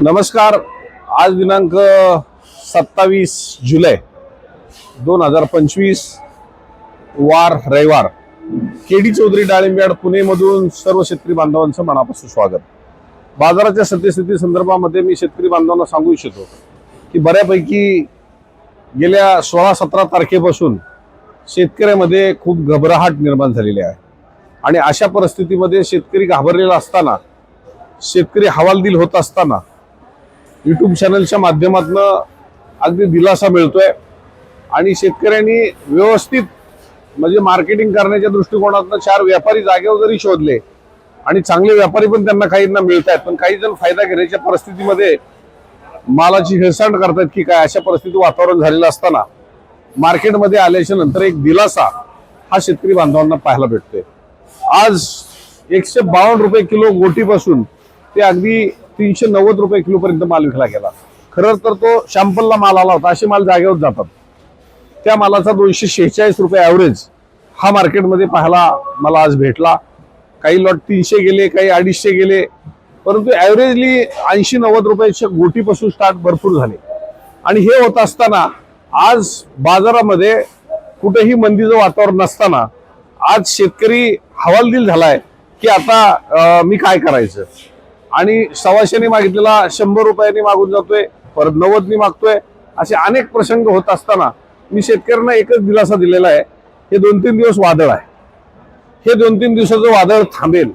नमस्कार. आज दिनांक सत्तावीस जुलै दोन हजार पंचवीस वार रविवार. के डी चौधरी डाळिंबयाड पुणेमधून सर्व शेतकरी बांधवांचं मनापासून स्वागत. बाजाराच्या सत्यस्थिती संदर्भामध्ये मी शेतकरी बांधवांना सांगू इच्छितो की बऱ्यापैकी गेल्या सोळा सतरा तारखेपासून शेतकऱ्यामध्ये खूप घबराहट निर्माण झालेली आहे. आणि अशा परिस्थितीमध्ये शेतकरी घाबरलेला असताना शेतकरी हवालदिल होत असताना युट्यूब चॅनलच्या माध्यमातून अगदी दिलासा मिळतोय. आणि शेतकऱ्यांनी व्यवस्थित म्हणजे मार्केटिंग करण्याच्या दृष्टिकोनातून चार व्यापारी जागेवर जरी शोधले आणि चांगले व्यापारी पण त्यांना काहींना मिळत आहेत पण काही जण फायदा घेण्याच्या परिस्थितीमध्ये मालाची हेळसांड करतात की काय अशा परिस्थिती वातावरण झालेलं असताना मार्केटमध्ये आल्याच्यानंतर एक दिलासा हा शेतकरी बांधवांना पाहायला भेटतोय. आज एकशे बावन्न रुपये किलो गोटीपासून ते अगदी तीनशे नव्वद रुपये किलो पर्यंत माल विकला गेला. खरं तर तो शॅम्पलला माल आला होता असे माल जागेवर जातात. त्या मालाचा दोनशे शेहेचाळीस रुपये ॲव्हरेज हा मार्केटमध्ये पाहायला मला आज भेटला. काही लॉट तीनशे गेले काही अडीचशे गेले परंतु ॲव्हरेजली ऐंशी नव्वद रुपयाच्या गोटीपासून स्टार्ट भरपूर झाले. आणि हे होत असताना आज बाजारामध्ये कुठेही मंदीचं वातावरण नसताना आज शेतकरी हवालदिल झालाय की आता मी काय करायचं? आणि सव्वाशेने मागितलेला शंभर रुपयांनी मागून जातोय परत नव्वदनी मागतोय असे अनेक प्रसंग होत असताना मी शेतकऱ्यांना एकच दिलासा दिलेला आहे हे दोन तीन दिवस वादळ आहे. हे दोन तीन दिवसाचं वादळ थांबेल.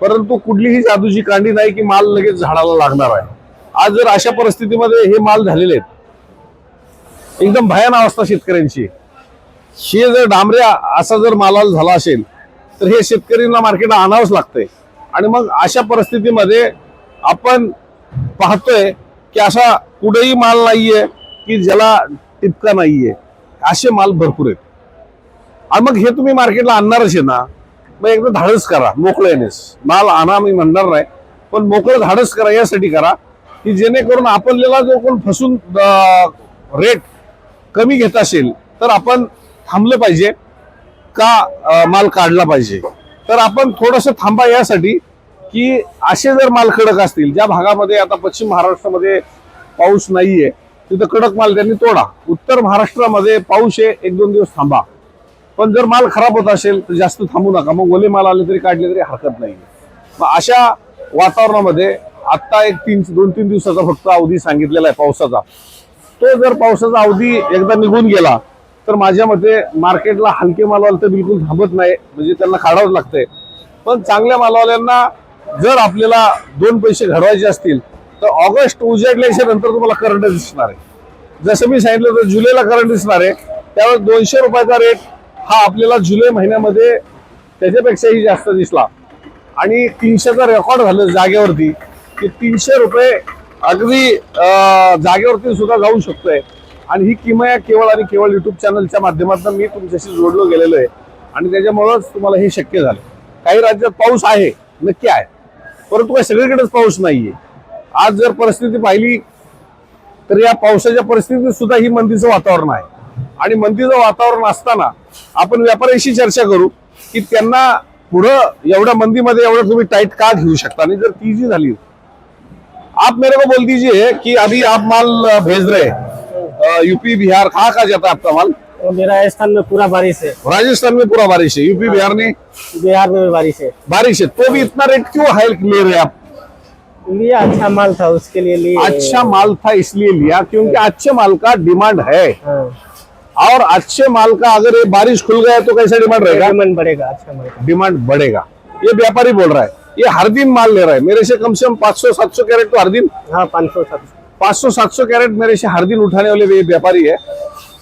परंतु कुठलीही जादूची कांडी नाही की माल लगेच झाडाला लागणार आहे. आज जर अशा परिस्थितीमध्ये हे माल झालेले आहेत एकदम भयान अवस्था शेतकऱ्यांची. हे जर डांबऱ्या असा जर मालाल झाला असेल तर हे शेतकऱ्यांना मार्केटला आणावंच लागतंय. आणि मग अशा परिस्थितीमध्ये आपण पाहतोय की असा कुठेही माल नाहीये की ज्याला टिपका नाहीये. असे माल भरपूर आहेत. आणि मग हे तुम्ही मार्केटला आणणारच आहे ना मग एकदा धाडस करा मोकळ्यानेच माल आणा मी म्हणणार नाही पण मोकळं धाडस करा यासाठी करा की जेणेकरून आपल्याला जो कोण फसून रेट कमी घेत असेल तर आपण थांबलं पाहिजे का माल काढला पाहिजे. तर आपण थोडंसं थांबा यासाठी की असे जर माल कडक असतील ज्या भागामध्ये आता पश्चिम महाराष्ट्रामध्ये पाऊस नाहीये तिथं कडक माल त्यांनी तोडा. उत्तर महाराष्ट्रामध्ये पाऊस आहे एक दोन दिवस थांबा. पण जर माल खराब होत असेल तर जास्त थांबू नका. मग ओले माल आले तरी काढले तरी हरकत नाही मग अशा वातावरणामध्ये आत्ता एक तीन दोन तीन दिवसाचा फक्त अवधी सांगितलेला आहे पावसाचा. तो जर पावसाचा अवधी एकदा निघून गेला तर माझ्या मते मार्केटला हलके मालवाले तर बिलकुल थांबत नाही. म्हणजे त्यांना काढावंच लागतंय. पण चांगल्या मालवाल्यांना जर आपल्याला दोन पैसे घडवायचे असतील तर ऑगस्ट उजाडल्याच्या नंतर तुम्हाला करंट दिसणार आहे. जसं मी सांगितलं तर जुलैला करंट दिसणार आहे. त्यावेळेस दोनशे रुपयाचा रेट हा आपल्याला जुलै महिन्यामध्ये त्याच्यापेक्षाही जास्त दिसला. आणि तीनशेचा रेकॉर्ड झालं जागेवरती की तीनशे रुपये अगदी जागेवरती सुद्धा जाऊ शकतोय. आणि ही किमया केवळ आणि केवळ युट्यूब चॅनलच्या माध्यमातून मी तुमच्याशी जोडलो गेलेलो आहे. आणि त्याच्यामुळंच तुम्हाला हे शक्य झालं. काही राज्यात पाऊस आहे नक्की आहे. परंतु काही सगळीकडेच पाऊस नाहीये. आज जर परिस्थिती पाहिली तर या पावसाच्या परिस्थितीत सुद्धा ही मंदीचं वातावरण आहे. आणि मंदीचं वातावरण असताना आपण व्यापाऱ्याशी चर्चा करू की त्यांना पुढं एवढ्या मंदीमध्ये एवढं तुम्ही टाईट का घेऊ शकता? आणि जर ती जी झाली आप मेरे को बोल दीजिए कि अभी आप माल भेज रहे यूपी बिहार कहाँ कहाँ जाता है आपका माल? मेरा राजस्थान में पूरा बारिश है। राजस्थान में पूरा बारिश है यूपी बिहार ने बिहार में भी बारिश है। बारिश है तो भी इतना रेट क्यों हाई ले रहे हैं आप? लिया अच्छा माल था उसके लिए लिए। अच्छा माल था इसलिए लिया क्योंकि अच्छे माल का डिमांड है। हाँ। और अच्छे माल का अगर ये बारिश खुल गया तो कैसा डिमांड रहेगा? डिमांड बढ़ेगा अच्छा माल का। डिमांड बढ़ेगा। ये व्यापारी बोल रहा है ये हर दिन माल ले रहा है। मेरे से कम से कम पाँच सौ सात सौ कैरेट तो हर दिन। हाँ पाँच सौ सात सौ। 500 700 कैरेट मेरे से हर दिन उठाने वाले व्यापारी है।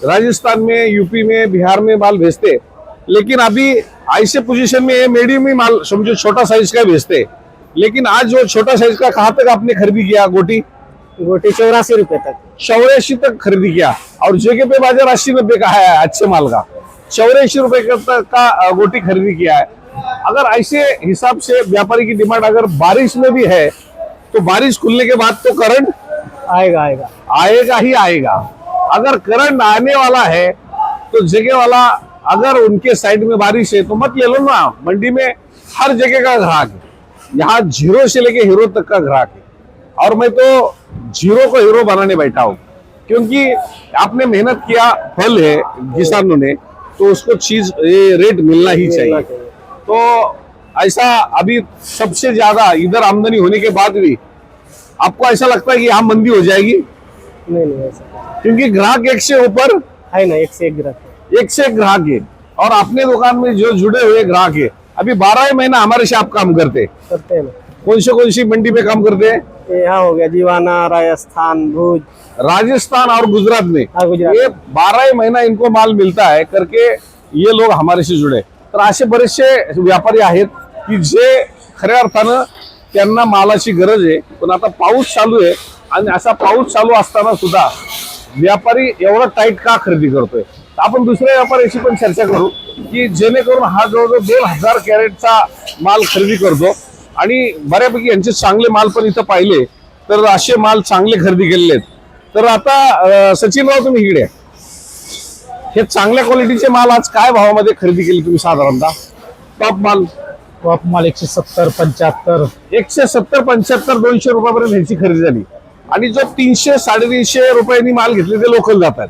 राजस्थान में यूपी में बिहार में माल भेजते। लेकिन अभी ऐसे पोजीशन में मीडियम ही माल समझो छोटा साइज़ का भेजते। लेकिन आज जो छोटा साइज़ का कहाँ तक आपने खरीदी किया गोटी? गोटी चौरासी रुपए तक। चौरासी तक खरीदी किया। और जगह पे बाज़ार अस्सी नब्बे का है अच्छे माल का। चौरासी रुपए का गोटी खरीदी किया है। अगर ऐसे हिसाब से व्यापारी की डिमांड अगर बारिश में भी है तो बारिश खुलने के बाद तो करंट आएगा आएगा। आएगा ही आएगा। अगर करंट आने वाला है तो जगह वाला अगर उनके साइड में बारिश है तो मत ले लो ना मंडी में हर जगह का ग्राहक है। यहाँ ज़ीरो से लेके हीरो तक का ग्राहक है। और मैं तो ज़ीरो को हीरो बनाने बैठा हूँ। क्योंकि आपने मेहनत किया फल है किसानों ने तो उसको चीज़ ये रेट मिलना ही चाहिए। चाहिए। तो ऐसा अभी सबसे ज़्यादा इधर आमदनी होने के बाद भी आपको ऐसा लगता है कि यहाँ मंदी हो जाएगी? नहीं नहीं ऐसा क्योंकि ग्राहक एक से ऊपर है ना एक से एक ग्राहक। एक से एक ग्राहक है। और अपने दुकान में जो जुड़े हुए ग्राहक है अभी बारह महीना हमारे से आप काम करते हैं। करते हैं कौन से कौन सी मंडी पे काम करते हैं? यहाँ हो गया जीवाना राजस्थान भुज। राजस्थान और गुजरात में। हाँ गुजरात। ये बारह महीना इनको माल मिळता आहे करके ये लोक हमारेशी जुडे। तर असे बरेचसे व्यापारी आहेत की जे खऱ्या अर्थानं त्यांना मालाची गरज आहे. पण आता पाऊस चालू आहे आणि असा पाऊस चालू असताना सुद्धा व्यापारी एवढा टाईट का खरेदी करतोय? आपण दुसऱ्या व्यापाऱ्याशी पण चर्चा करू की जेणेकरून हा जवळजवळ दोन हजार कॅरेटचा माल खरेदी करतो. आणि बऱ्यापैकी यांचे चांगले माल पण इथं पाहिले तर असे माल चांगले खरेदी केलेले आहेत. तर आता सचिनराव तुम्ही इकडे. हे चांगल्या क्वालिटीचे माल आज काय भावामध्ये खरेदी केली तुम्ही साधारणतः? टॉप माल. टॉप माल एकशे सत्तर पंच्याहत्तर. एकशे सत्तर पंच्याहत्तर दोनशे रुपयापर्यंत ह्याची खरेदी झाली. आणि जो तीनशे साडेतीनशे रुपयांनी माल घेतले ते लोकल जातात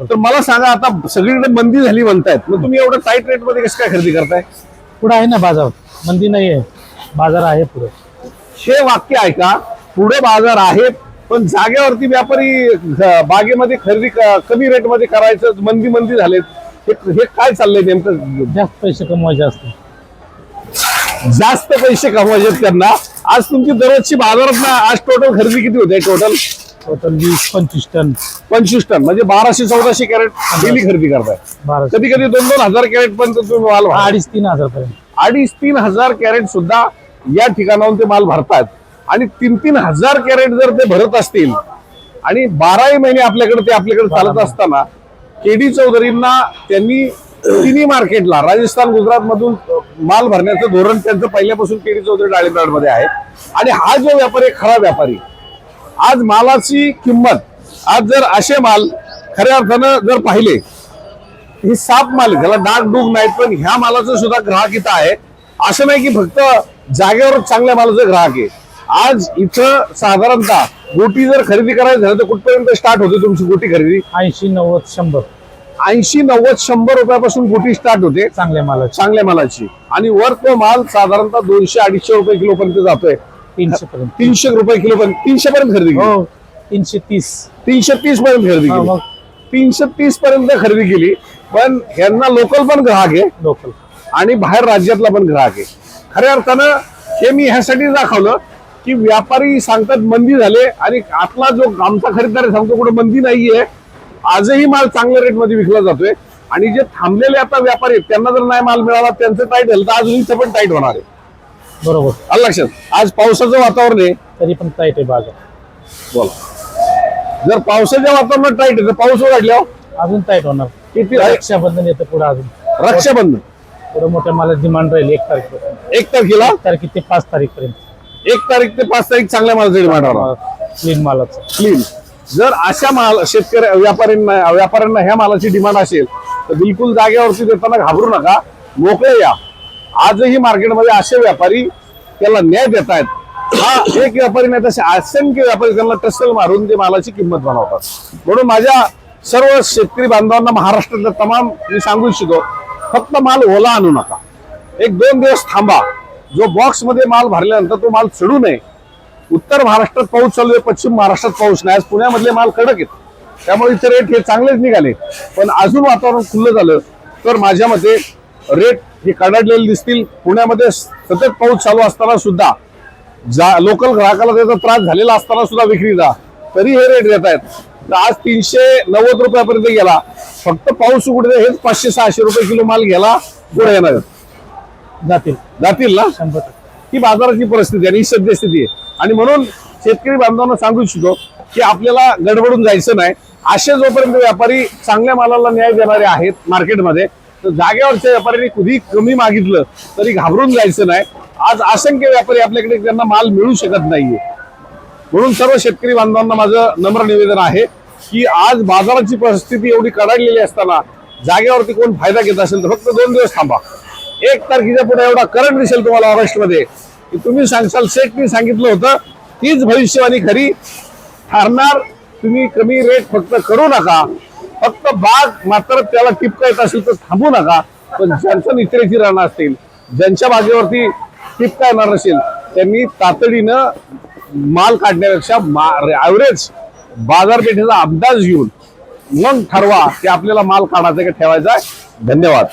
तर मला सांगा आता सगळीकडे मंदी झाली म्हणतायत मग तुम्ही एवढं टाईट रेटमध्ये कसं काय खरेदी करताय? पुढे आहे ना बाजार. मंदी नाही आहे. बाजार आहे पुढे. हे वाक्य ऐका पुढे बाजार आहे पण जागेवरती व्यापारी बागेमध्ये खरेदी कमी रेटमध्ये करायचं मंदी मंदी झालेत. हे काय चाललंय नेमकं? जास्त पैसे कमवायचे असते जास्त पैसे कमवायचे त्यांना. आज तुमची दररोजची बाजारात ना आज टोटल खरेदी किती होते? टोटल टोटल वीस पंचवीस टन. पंचवीस टन. म्हणजे बाराशे चौदाशे कॅरेट डेली खरेदी करताय. कधी कधी दोन दोन हजार कॅरेट पर्यंत तुम्ही माल. अडीच तीन हजार पर्यंत. अडीच तीन हजार कॅरेट सुद्धा या ठिकाणाहून ते माल भरतात आणि तीन तीन हजार कॅरेट जर ते भरत असतील आणि बाराही महिने आपल्याकडे ते आपल्याकडे चालत असताना केडी चौधरींना त्यांनी तिन्ही मार्केटला राजस्थान गुजरात मधून माल भरण्याचं धोरण त्यांचं पहिल्यापासून केडी चौधरी डाळिंबाडमध्ये आहे. आणि हा जो व्यापारी आहे, खरा व्यापारी. आज मालाची किंमत आज जर असे माल खऱ्या अर्थानं जर पाहिले ही साप माल त्याला डाग डूग नाहीत पण ह्या मालाचं सुद्धा ग्राहक इथं आहे. असं नाही की फक्त जागेवर चांगल्या मालाचं ग्राहक आहे. आज इथं साधारणतः गोटी जर खरेदी करायचं झालं तर कुठपर्यंत स्टार्ट होते तुमची गोटी खरेदी? ऐंशी नव्वद शंभर. ऐंशी नव्वद शंभर रुपयापासून गोटी स्टार्ट होते. चांगल्या मालाचे. चांगल्या मालाची. आणि वर तो माल साधारणतः दोनशे अडीचशे रुपये किलो पर्यंत जातोय. तीनशे पर्यंत. तीनशे रुपये किलो पर्यंत तीनशे पर्यंत खरेदी केली. हो तीनशे तीस. तीनशे तीस पर्यंत खरेदी हा, केली. मग. तीनशे तीस पर्यंत खरेदी केली. पण यांना लोकल पण ग्राहक आहे. लोकल आणि बाहेर राज्यातला पण ग्राहक आहे. खऱ्या अर्थानं हे मी ह्यासाठी दाखवलं की व्यापारी सांगतात मंदी झाले आणि आतला जो आमचा खरेदीदार आहे सांगतो कुठे मंदी नाहीये. आजही माल चांगल्या रेटमध्ये विकला जातोय. आणि जे थांबलेले आता व्यापारी आहेत त्यांना जर नाही माल मिळाला त्यांचं टाईट झालं तर अजून इथं पण टाईट होणार आहे. बरोबर. आलं लक्षात? आज पावसाचं वातावरण आहे. तरी पण टाईट आहे बाजार. बोला. जर पावसाच्या वातावरणात टाईट आहे तर पाऊस वाढल्यावर अजून टाईट होणार. किती? रक्षाबंधन येतं पुढे अजून. रक्षाबंधन. पुढे मोठ्या मला डिमांड राहील एक तारखेपर्यंत एक तारखेला? एक तारखे ते पाच तारीख पर्यंत एक तारीख ते पाच तारीख चांगल्या मालाचं डिमांड राहणार. क्लीन मालाचं. क्लीन जर अशा माल शेतकरी व्यापाऱ्यांना व्यापाऱ्यांना ह्या मालाची डिमांड असेल तर बिलकुल जागेवरती देताना घाबरू नका. मोकळे या. आजही मार्केटमध्ये असे व्यापारी त्याला न्याय देत आहेत हा एक व्यापारी नाही तसे असंख्य व्यापारी त्यांना टसल मारून ते मालाची किंमत बनवतात. म्हणून माझ्या सर्व शेतकरी बांधवांना महाराष्ट्रातल्या तमाम मी सांगू इच्छितो फक्त माल ओला आणू नका. एक दोन दिवस थांबा. जो बॉक्समध्ये माल भरल्यानंतर तो माल चढू नये. उत्तर महाराष्ट्रात पाऊस चालू आहे पश्चिम महाराष्ट्रात पाऊस नाही. आज पुण्यामधले माल कडक आहेत. त्यामुळे इथे रेट हे चांगलेच निघाले. पण अजून वातावरण खुल्लं झालं तर माझ्या मते रेट हे कडाडलेले दिसतील. पुण्यामध्ये सतत पाऊस चालू असताना सुद्धा जा लोकल ग्राहकाला त्याचा त्रास झालेला असताना सुद्धा विक्रीचा तरी हे रेट देत आहेत. तर आज तीनशे नव्वद रुपयापर्यंत गेला. फक्त पाऊस उघडते हेच पाचशे सहाशे रुपये किलो माल गेला पुढे येणार जातील. जातील ना? ही बाजाराची परिस्थिती आणि ही सद्यस्थिती आहे. आणि म्हणून शेतकरी बांधवांना सांगू इच्छितो की आपल्याला गडबडून जायचं नाही. असे जोपर्यंत व्यापारी चांगल्या मालाला न्याय देणारे आहेत मार्केटमध्ये तर जागेवरच्या व्यापाऱ्यांनी कधी कमी मागितलं तरी घाबरून जायचं नाही. आज असंख्य व्यापारी आपल्याकडे त्यांना माल मिळू शकत नाहीये. म्हणून सर्व शेतकरी बांधवांना माझं नम्र निवेदन आहे की आज बाजाराची परिस्थिती एवढी कडाडलेली असताना जागेवरती कोण फायदा घेत असेल तर फक्त दोन दिवस थांबा. एक तारखेच्या पुढे एवढा करंट दिसेल तुम्हाला ऑगस्टमध्ये. तुम्ही सांगशाल सेटनी सांगितलं होतं तीच भविष्यवाणी खरी. ठरणार तुम्ही कमी रेट फक्त करू नका. फक्त बाग मात्र त्याला टिपका येत असेल तर थांबू नका. पण ज्यांचं नित्याची राहणं असतील ज्यांच्या बागेवरती टिपका येणार नसेल त्यांनी तातडीनं माल काढण्यापेक्षा मा ॲव्हरेज बाजारपेठेचा अंदाज घेऊन मग ठरवा की आपल्याला माल काढायचा का ठेवायचा आहे. धन्यवाद.